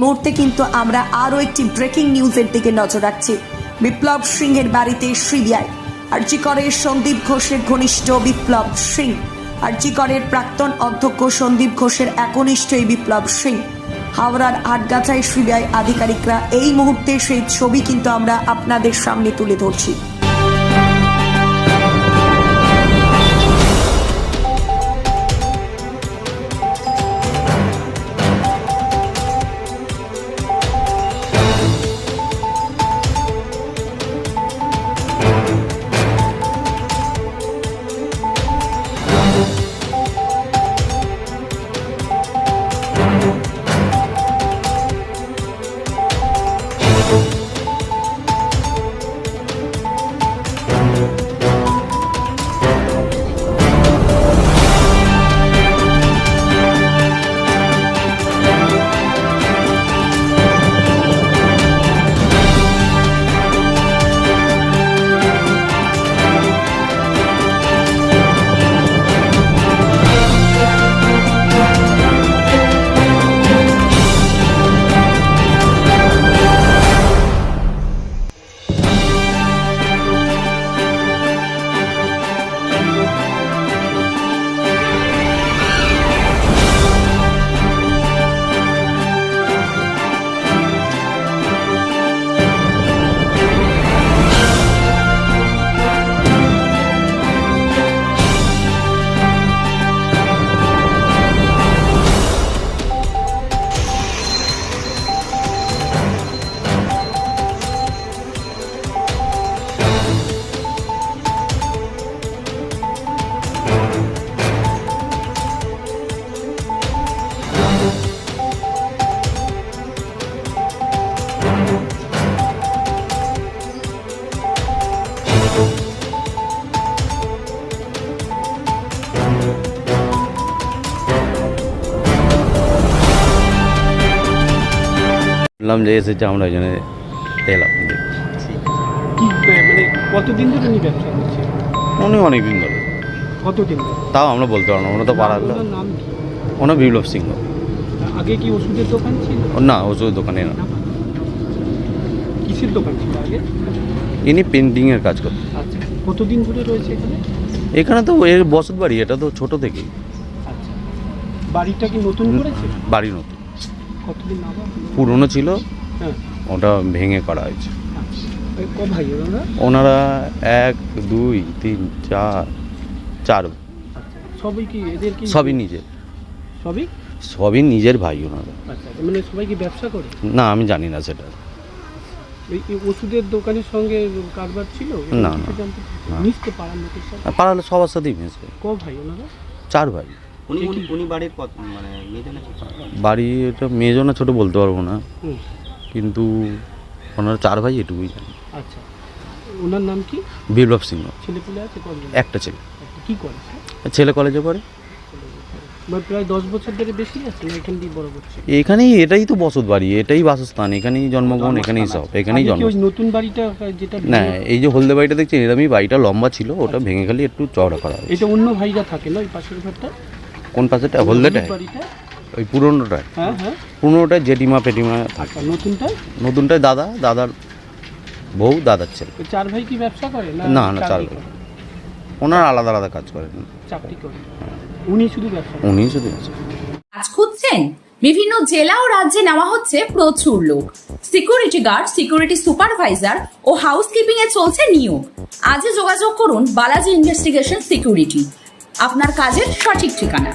মুহূর্তে কিন্তু আমরা আরও একটি ব্রেকিং নিউজের দিকে নজর রাখছি। বিপ্লব সিংহের বাড়িতে সিবিআই। আরজিকরের সন্দীপ ঘোষের ঘনিষ্ঠ বিপ্লব সিং। আরজিকরের প্রাক্তন অধ্যক্ষ সন্দীপ ঘোষের একনিষ্ঠ এই বিপ্লব সিং। হাওড়ার আটগাছায় সিবিআই আধিকারিকরা এই মুহূর্তে সেই ছবি কিন্তু আমরা আপনাদের সামনে তুলে ধরছি। বললাম যে এসেছে আমরা ওই জন্য এলাম। কি মানে কতদিন ধরে উনি ব্যবসা করছে উনি অনেক দিন ধরে। কতদিন ধরে? তাও আমরা বলতে পারব না ওরা তো পাড়ার লোক। ওনার নাম কি? ওনার বিপ্লব সিংহ। আগে কি ওষুধের দোকান ছিল? না ওষুধ দোকানে না। কিসের দোকান ছিল আগে? ইনি পেন্টিংয়ের কাজ করতেন আচ্ছা কতদিন ধরে রয়েছে এখানে? এখানে তো এর বসত বাড়ি এটা তো ছোট থেকেই। আচ্ছা। বাড়িটা কি নতুন করেছে? বাড়ি নতুন। পুরনো ছিল। হ্যাঁ। ওটা ভেঙে করা হয়েছে। আচ্ছা। ওনারা এক দুই তিন চার চার। আচ্ছা সবই কি এদের কি? সবই নিজের। সবই? সবই নিজের ভাই ওনারা আচ্ছা মানে সবাই কি ব্যবসা করে? না আমি জানি না সেটা। ওষুধের দোকানের সঙ্গে কারবার ছিল? না, না। নিশ্চয় পাড়ার লোকের সাথে সবার সাথেই মিশে। ক ভাই ওনারা? চার ভাই। উনি উনি উনি বাড়ির কত মানে মেয়ে না ছোট? বাড়ি এটা মেয়েজো না ছোটো বলতে পারব না। হুম। কিন্তু ওনার চার ভাই এটুকুই জানি। আচ্ছা। ওনার নাম কি? বিপ্লব সিংহ। ছেলে আছে কজন একটা ছেলে। কি করে ছেলে কলেজে পড়ে। প্রায় দশ বছর ধরে বেশি আছে না এখান দিয়ে বড় করছে? এখানেই এটাই তো বসত বাড়ি এটাই বাসস্থান এখানেই জন্মগ্রহণ এখানেই সব এখানেই আগে কি জন্ম। ওই নতুন বাড়িটা যেটা না এই যে হলদে বাড়িটা দেখছি এরকমই বাড়িটা লম্বা ছিল ওটা ভেঙে খালি একটু চওড়া করা হয়েছে। এটা অন্য ভাইরা থাকে না ওই পাশের ঘরটা? কোন পাশেটা? হলদেটা ওই পুরনোটায়। হ্যাঁ হ্যাঁ। পুরনোটায় জেঠিমা পেটিমা থাকে। আচ্ছা নতুনটা নতুনটায় দাদা দাদার বউ দাদার ছেলে। চার ভাই কি ব্যবসা করে না না না চার ভাই। ওনার আলাদা আলাদা কাজ করেন। চাকরি করে। উনি শুধু ব্যবসা। উনি শুধু আছে কাজ খুঁজছেন? বিভিন্ন জেলা ও রাজ্যে নেওয়া হচ্ছে প্রচুর লোক। সিকিউরিটি গার্ড সিকিউরিটি সুপারভাইজার ও হাউসকিপিং এ চলছে নিয়োগ। আজই যোগাযোগ করুন বালাজি ইনভেস্টিগেশন সিকিউরিটি। আপনার কাজের সঠিক ঠিকানা।